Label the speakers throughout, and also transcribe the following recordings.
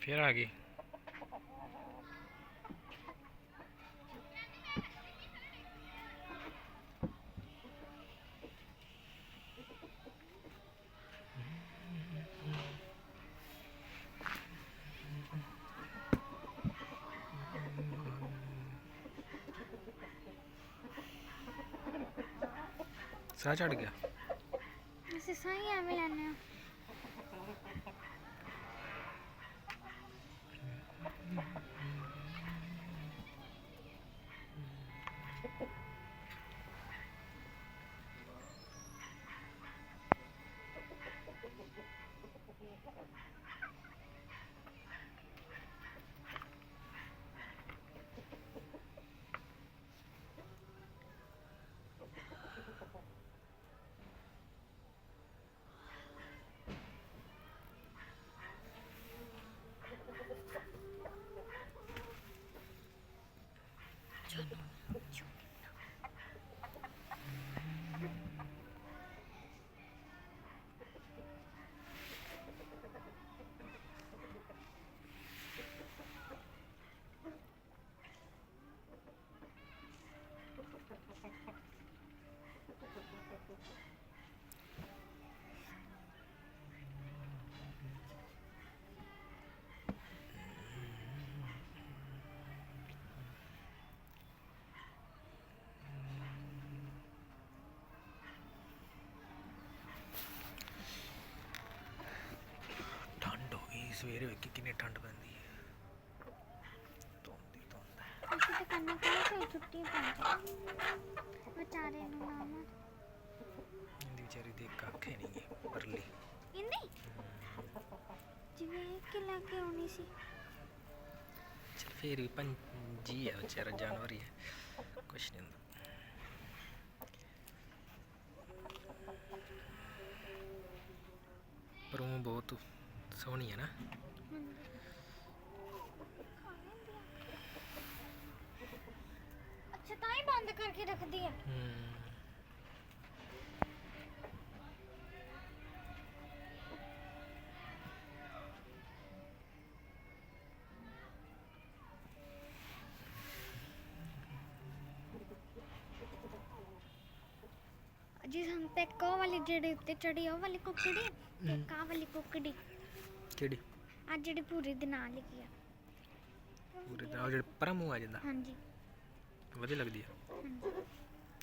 Speaker 1: ਫਿਰ ਆ ਗਈ। ਸਾਹ ਚੜ ਗਿਆ।
Speaker 2: ਅਸੀਂ ਸਹੀ ਐਵੇਂ ਲੈਣੇ ਆ
Speaker 1: ਸਵੇਰੇ ਵੇਖੀ ਕਿੰਨੀ ਠੰਡ ਪੈਂਦੀ ਹੈ। ਧੁੰਦੀ ਧੁੰਦ ਹੈ।
Speaker 2: ਅਸੀਂ ਤਾਂ ਕੋਈ ਕੋਈ ਛੁੱਟੀ ਪਾ ਵਿਚਾਰੇ ਨੂੰ ਮਾਰ।
Speaker 1: ਇਹਦੀ ਵਿਚਾਰੀ ਦੇ ਕੱਖੇ ਨਹੀਂ ਗਏ ਪਰਲੀ।
Speaker 2: ਇੰਨੀ ਜਿਵੇਂ ਕਿ ਲੈ ਕੇ ਆਉਣੀ ਸੀ?
Speaker 1: ਚਲ ਫੇਰ ਵੀ ਪੰਜੀ ਹੈ ਵਿਚਾਰਾ ਜਾਨਵਰ ਹੀ ਹੈ। ਕੁਛ ਨਹੀਂ ਹੁੰਦਾ। ਪਰ ਉਹ ਬਹੁਤ ਸੋਹਣੀ ਹੈ ਨਾ।
Speaker 2: ਅੱਛਾ ਤਾਂ ਹੀ ਬੰਦ ਕਰਕੇ ਰੱਖਦੀ ਆ।
Speaker 1: ਹਮ,
Speaker 2: ਜੀ ਹਮ ਤੇ ਕੋ ਵਾਲੀ ਜਿਹੜੀ ਉੱਤੇ ਚੜੀ ਉਹ ਵਾਲੀ ਕੁਕੜੀ ਤੇ ਕਾ ਵਾਲੀ ਕੁਕੜੀ।
Speaker 1: ਕਿਹੜੀ?
Speaker 2: ਆ ਜਿਹੜੀ ਪੂਰੀ ਦੇ ਨਾਲ ਲਿਖੀ ਆ।
Speaker 1: ਪੂਰੇ ਦਾ ਉਹ ਜਿਹੜਾ ਪਰਾਂ ਮੂੰਹ ਆ ਜਾਂਦਾ।
Speaker 2: ਹਾਂਜੀ।
Speaker 1: ਵਧੀਆ ਲੱਗਦੀ
Speaker 2: ਹਾਂਜੀ।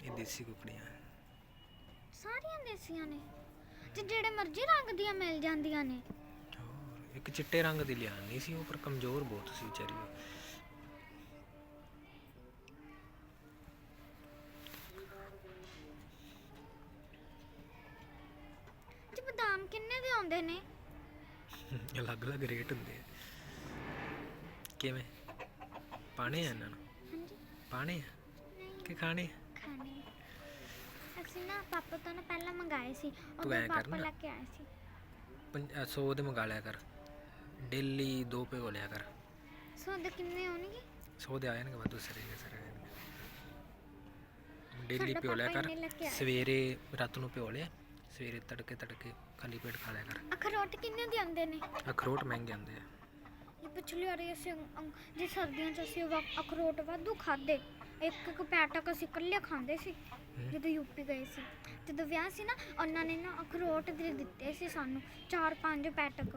Speaker 1: ਇਹ ਦੇਸੀ ਕੁਕੜੀਆਂ।
Speaker 2: ਸਾਰੀਆਂ ਦੇਸੀਆਂ ਨੇ। ਤੇ ਜਿਹੜੇ ਮਰਜ਼ੀ ਰੰਗ ਦੀਆਂ ਮਿਲ ਜਾਂਦੀਆਂ ਨੇ।
Speaker 1: ਹੋਰ ਇੱਕ ਚਿੱਟੇ ਰੰਗ ਦੀ ਲਿਆਣੀ ਸੀ ਉਹ ਪਰ ਕਮਜ਼ੋਰ ਬਹੁਤ ਸੀ ਵਿਚਾਰੀ ਉਹ।
Speaker 2: ਤੇ ਬਦਾਮ ਕਿੰਨੇ ਦੇ ਆਉਂਦੇ ਨੇ?
Speaker 1: ਅਲੱਗ-ਅਲੱਗ ਰੇਟ ਹੁੰਦੇ ਆ। ਕਿਵੇਂ? ਪਾਣੇ ਆ ਇਹਨਾਂ ਨੂੰ?
Speaker 2: ਹਾਂਜੀ।
Speaker 1: ਪਾਣੇ ਆ? ਕਿ ਖਾਣੇ ਆ?
Speaker 2: ਖਾਣੇ ਅਸੀਂ ਨਾ ਪਾਪਾ ਤੋਂ ਨਾ ਪਹਿਲਾਂ ਮੰਗਾਏ ਸੀ।
Speaker 1: ਐਂ ਕਰ
Speaker 2: ਪਾਪਾ
Speaker 1: ਨਾ।
Speaker 2: ਲੈ ਕੇ ਆਏ ਸੀ।
Speaker 1: ਪੰਜ- ਅ, ਸੌ ਦੇ ਮੰਗਾ ਲਿਆ ਕਰ। ਡੇਲੀ ਦੋ ਭਿਓ ਲਿਆ ਕਰ।
Speaker 2: ਸੋ ਦੇ ਕਿੰਨੇ ਹੋਣਗੇ
Speaker 1: ਸੌ ਦੇ ਆ ਜਾਣਗੇ ਵਾਧੂ ਸਾਰੇ ਦੇ ਸਾਰੇ ਡੇਲੀ
Speaker 2: ਸਾਡਾ
Speaker 1: ਭਿਓ ਲਿਆ
Speaker 2: ਪਾਪਾ
Speaker 1: ਕਰ।
Speaker 2: ਇੰਨੇ ਲੈ ਕੇ ਆਏ।
Speaker 1: ਸਵੇਰੇ ਰਾਤ ਨੂੰ ਭਿਓ ਲਿਆ। ਸਵੇਰੇ ਤੜਕੇ ਤੜਕੇ ਖਾਲੀ ਪੇਟ ਖਾ ਲਿਆ ਕਰ।
Speaker 2: ਅਖਰੋਟ ਕਿੰਨੇ ਦੇ ਆਉਂਦੇ ਨੇ?
Speaker 1: ਅਖਰੋਟ ਮਹਿੰਗੇ ਆਉਂਦੇ ਆ।
Speaker 2: ਇਹ ਪਿਛਲੀ ਵਾਰੀ ਅਸੀਂ ਜੇ ਸਰਦੀਆਂ 'ਚ ਅਸੀਂ ਵਾ- ਅਖਰੋਟ ਵਾਧੂ ਖਾਦੇ ਇੱਕ ਇੱਕ ਪੈਟਕ ਅਸੀਂ ਇਕੱਲੇ ਖਾਂਦੇ ਸੀ ਜਦੋਂ ਯੂਪੀ ਗਏ ਸੀ। ਜਦੋਂ ਵਿਆਹ ਸੀ ਨਾ ਉਹਨਾਂ ਨੇ ਨਾ ਅਖਰੋਟ ਦੇ ਦਿੱਤੇ ਸੀ ਸਾਨੂੰ ਚਾਰ ਪੰਜ ਪੈਟਕ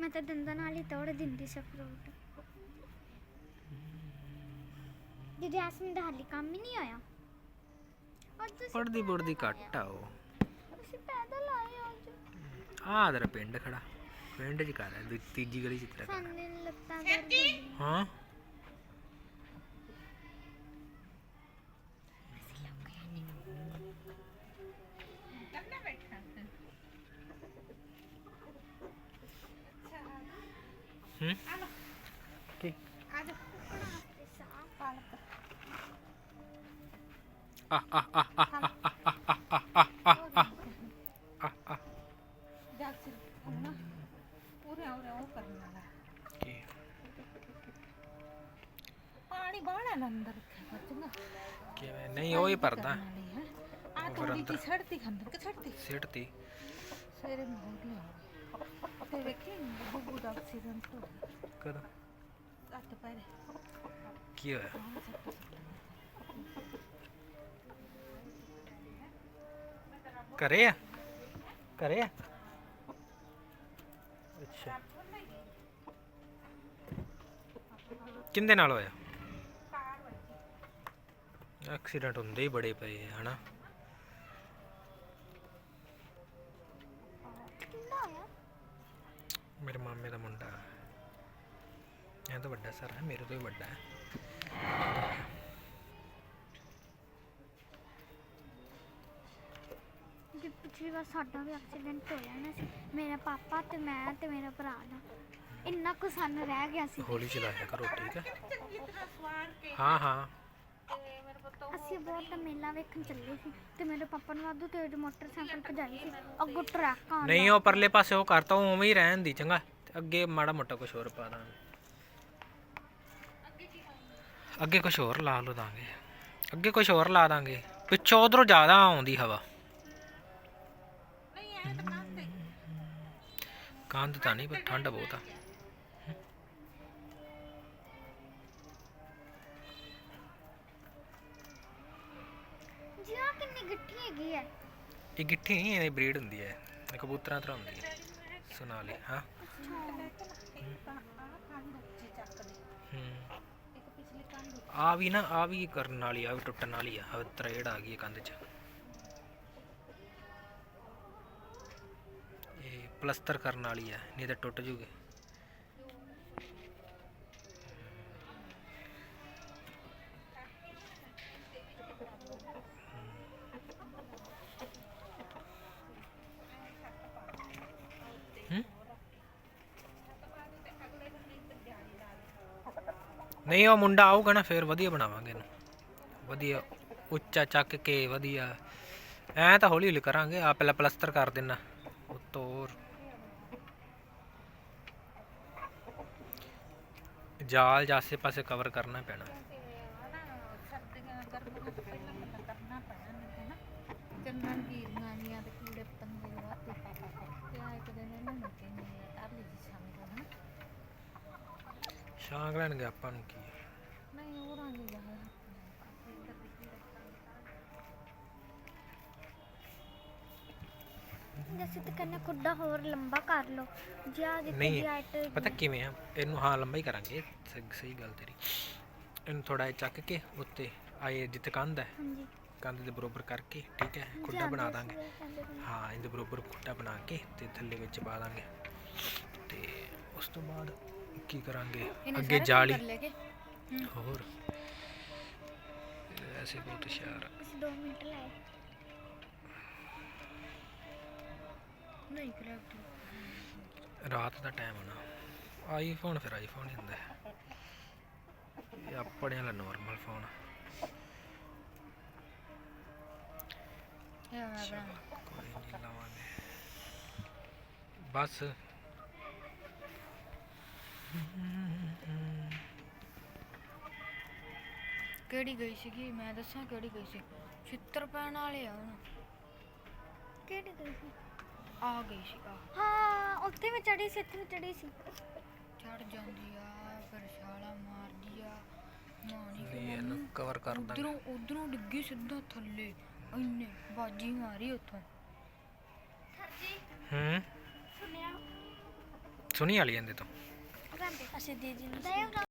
Speaker 2: ਮੈਂ ਤਾਂ ਦੰਦਾਂ ਨਾਲ ਹੀ ਤੋੜ ਦਿੰਦੀ ਸੀ ਅਖਰੋਟ ਜੇ ਜੈਸਮੀਨ ਦਾ ਹਾਲੀ ਕੰਮ ਹੀ ਨਹੀਂ ਆਇਆ।
Speaker 1: ਪੜਦੀ ਪੜਦੀ ਘੱਟ ਆ ਉਹ।
Speaker 2: ਅਸੀਂ ਪੈਦਲ ਆਏ ਅੱਜ।
Speaker 1: ਆ ਤੇਰਾ ਪਿੰਡ ਖੜਾ। ਪਿੰਡ ਚ ਕਰ ਦੂ ਤੀਜੀ ਗਲੀ ਚ ਤੇਰਾ ਘਰ
Speaker 2: ਸਾਨੂੰ ਲੱਤਾਂ ਦਰਦ।
Speaker 1: ਹਾਂ? ਹੂੰ?
Speaker 3: ਪਾਣੀ ਬਾਹਲਾ ਨਾ ਅੰਦਰ ਰੱਖਿਆ ਚੰਗਾ
Speaker 1: ਕਿਵੇਂ? ਨਹੀਂ ਉਹ ਹੀ ਭਰਦਾ।
Speaker 3: ਆ
Speaker 1: ਅੰਦਰ।
Speaker 3: ਦੀ ਛੜਤੀ ਖੰਦਰ ਕਿ ਛੜਤੀ
Speaker 1: ਸਿੱਟ ਤੀ
Speaker 3: ਸਵੇਰੇ ਮੋੜ ਲਿਆ ਉੱਥੇ ਵੇਖੀ ਬੱਬੂ ਦਾ ਐਕਸੀਡੈਂਟ ਹੋ ਗਿਆ।
Speaker 1: ਕਦੋਂ?
Speaker 3: ਅੱਤ ਪੈਰੇ।
Speaker 1: ਕੀ ਹੋਇਆ? ਘਰੇ ਆ? ਘਰੇ ਆ? ਅੱਛਾ। ਕਿੰਦੇ ਨਾਲ ਹੋਇਆ? ਐਕਸੀਡੈਂਟ ਹੁੰਦੇ ਹੀ ਬੜੇ ਪਏ ਆ ਹਨਾ? ਮੇਰੇ ਮਾਮੇ ਦਾ ਮੁੰਡਾ। ਇਹ ਤਾਂ ਵੱਡਾ ਸਰ ਹੈ ਮੇਰੇ ਤੋਂ ਵੀ ਵੱਡਾ ਹੈ
Speaker 2: ਕਿ ਪਿਛਲੀ ਵਾਰ ਸਾਡਾ ਵੀ ਐਕਸੀਡੈਂਟ ਹੋਇਆ ਨਾ ਸੀ। ਮੇਰਾ ਪਾਪਾ ਤੇ ਮੈਂ ਤੇ ਮੇਰਾ ਭਰਾ ਦਾ। ਇੰਨਾ ਕੁ ਸਾਨੂੰ ਰਹਿ ਗਿਆ ਸੀ।
Speaker 1: ਹੌਲੀ ਚਲਾਇਆ ਕਰੋ ਠੀਕ ਹੈ?
Speaker 3: ਚੰਗੀ ਤਰ੍ਹਾਂ ਸਵਾਰ ਕੇ।
Speaker 1: ਹਾਂ ਹਾਂ।
Speaker 3: ਤੇ ਮੇਰੇ ਪੁੱਤ
Speaker 2: ਅਸੀਂ ਬਹੁਤ ਮੇਲਾ ਵੇਖਣ ਚੱਲੇ ਸੀ ਤੇ ਮੇਰੇ ਪਾਪਾ ਨੂੰ ਵਾਧੂ ਤੇਜ਼ ਮੋਟਰਸਾਈਕਲ ਭਜਾਈ ਸੀ। ਅੱਗੋਂ ਟਰੱਕ ਆਉਂਦਾ।
Speaker 1: ਨਹੀਂ ਉਹ ਪਰਲੇ ਪਾਸੇ ਉਹ ਕਰਤਾ ਉਹ ਉਵੇਂ ਹੀ ਰਹਿਣ ਦੀ ਚੰਗਾ। ਤੇ ਅੱਗੇ ਮਾੜਾ ਮੋਟਾ ਕੁਝ ਹੋਰ ਪਾ ਦਾਂਗੇ। ਅੱਗੇ ਕੁਝ ਹੋਰ ਲਾ ਲੋ ਦਾਂਗੇ। ਅੱਗੇ ਕੁਝ ਹੋਰ ਲਾ ਦਾਂਗੇ। ਪਿੱਛੋਂ ਉਧਰੋਂ ਜ਼ਿਆਦਾ ਆਉਂਦੀ ਹਵਾ। ਕੰਧ ਤਾਂ ਨਹੀਂ ਪਰ ਠੰਡ ਬਹੁਤ ਆ।
Speaker 2: ਜੀ ਆਹ ਕਿੰਨੀ ਗਿੱਠੀ ਹੈਗੀ ਹੈ
Speaker 1: ਇਹ ਗਿੱਠੀ ਨਹੀਂ ਇਹ ਬਰੀਡ ਹੁੰਦੀ ਹੈ ਇਹ ਕਬੂਤਰਾਂ ਤਰ੍ਹਾਂ ਹੁੰਦੀ ਹੈ
Speaker 3: ਚੱਕ ਦੇ
Speaker 1: ਹੂੰ। ਆ ਵੀ ਨਾ ਆ ਵੀ ਕਰਨ ਵਾਲੀ ਆ ਵੀ ਟੁੱਟਣ ਵਾਲੀ ਆ। ਆ ਤਰੇੜ ਆ ਗਈ ਕੰਧ 'ਚ। ਪਲਸਤਰ ਕਰਨ ਵਾਲੀ ਹੈ ਨਹੀਂ ਤਾਂ ਟੁੱਟ ਜੂਗੇ। ਨਹੀਂ, ਉਹ ਮੁੰਡਾ ਆਊਗਾ ਨਾ, ਫਿਰ ਵਧੀਆ ਬਣਾਵਾਂਗੇ ਇਹਨੂੰ। ਵਧੀਆ, ਉੱਚਾ ਚੱਕ ਕੇ ਵਧੀਆ। ਐ ਤਾਂ ਹੌਲੀ ਹੌਲੀ ਕਰਾਂਗੇ ਆ ਪਹਿਲਾਂ ਪਲਸਤਰ ਕਰ ਦੇਣਾ। ਉਤੋਂ ਹੋਰ ਜਾਲ ਜਾਸੇ ਪਾਸੇ ਕਵਰ ਕਰਨਾ ਪੈਣਾ
Speaker 3: ਤੇ ਆਹ ਨਾ ਸਰਦੀਆਂ ਗਰਮੀਆਂ ਤੋਂ ਪਹਿਲਾਂ ਬੰਦਾ ਕਰਨਾ ਪੈਣਾ ਨਹੀਂ ਨਾ ਚੰਨਨ ਕੀੜੀਆਂ ਜੀਆਂ ਤੇ ਕੀੜੇ ਪਤੰਗੇ ਵਾਤੇ ਤੇ ਆ ਇੱਕ ਦਿਨ ਇਹਨਾਂ ਨੂੰ ਕਹਿੰਦੇ ਆ ਤਾਰਲੀ ਜੀ ਸ਼ਾਮਿਲ ਹਨਾ
Speaker 1: ਛਾਂਗ ਲੈਣਗੇ ਆਪਾਂ ਨੂੰ ਕੀ
Speaker 2: ਜੈਸੇ ਤੇ ਕਹਿੰਦੇ ਖੁੱਡਾ ਹੋਰ ਲੰਬਾ ਕਰ ਲਓ। ਜਾਂ ਜਿੱਥੇ
Speaker 1: ਨਹੀਂ
Speaker 2: ਜੈਟ
Speaker 1: ਪਤਾ ਕਿਵੇਂ ਆ? ਇਹਨੂੰ ਹਾਂ ਲੰਬਾ ਹੀ ਕਰਾਂਗੇ। ਸ- ਸਹੀ ਗੱਲ ਤੇਰੀ। ਇਹਨੂੰ ਥੋੜਾ ਜਿਹਾ ਚੱਕ ਕੇ ਉੱਤੇ ਆਏ ਜਿੱਥੇ ਕੰਧ ਹੈ।
Speaker 2: ਹਾਂਜੀ।
Speaker 1: ਕੰਧ ਦੇ ਬਰੋਬਰ ਕਰਕੇ ਠੀਕ ਹੈ? ਖੁੱਡਾ ਬਣਾ ਦਾਂਗੇ। ਹਾਂ ਇਹਦੇ ਬਰੋਬਰ ਖੁੱਡਾ ਬਣਾ ਕੇ ਤੇ ਥੱਲੇ ਵਿੱਚ ਪਾ ਦਾਂਗੇ। ਤੇ ਉਸ ਤੋਂ ਬਾਅਦ ਕੀ ਕਰਾਂਗੇ? ਅੱਗੇ ਜਾਲੀ। ਹੋਰ। ਐਸੇ ਬਹੁਤ ਹੁਸ਼ਿਆਰ ਆ।
Speaker 2: ਅਸੀਂ 2 ਮਿੰਟ ਲਾਏ। ਨਹੀਂ ਕਰੈਕਟ
Speaker 1: ਰਾਤ ਦਾ ਟਾਈਮ ਹੋਣਾ ਆਈਫੋਨ ਫਿਰ ਆਈਫੋਨ ਹੀ ਹੁੰਦਾ ਹੈ। ਇਹ ਆਪਣੇ ਵਾਲਾ ਨਾਰਮਲ ਫੋਨ ਕੋਈ ਨਹੀਂ ਲਾਵਾਂਗੇ। ਬਸ।
Speaker 4: ਕਿਹੜੀ ਗਈ ਸੀਗੀ? ਮੈਂ ਦੱਸਾਂ ਕਿਹੜੀ ਗਈ ਸੀ? ਛਿੱਤਰ ਪੈਣ ਵਾਲੇ ਆ ਹੁਣ।
Speaker 2: ਕਿਹੜੀ ਗਈ ਸੀ?
Speaker 4: ਆ ਗਈ ਸੀ ਆ।
Speaker 2: ਹਾਂ ਉੱਥੇ ਵੀ ਚੜੀ ਸੀ ਇੱਥੇ ਵੀ ਚੜੀ ਸੀ।
Speaker 4: ਚੜ ਜਾਂਦੀ ਆ ਫਿਰ ਛਾਲਾ ਮਾਰਦੀ ਆ ਮਾਣੀ
Speaker 1: ਨਹੀਂ ਇਹਨੂੰ ਕਵਰ ਕਰ ਦਾਂਗੇ।
Speaker 4: ਉਧਰੋਂ ਉਧਰੋਂ ਡਿੱਗੀ ਸਿੱਧਾ ਥੱਲੇ ਇੰਨੇ ਬਾਜੀ ਮਾਰੀ ਉੱਥੋਂ।
Speaker 1: ਹੂੰ?
Speaker 2: ਸੁਣਿਆ?
Speaker 1: ਸੁਣੀ ਵਾਲੀ ਜਾਂਦੇ ਤੋਂ।
Speaker 2: ਅਸੀਂ ਦੀਦੀ ਨੂੰ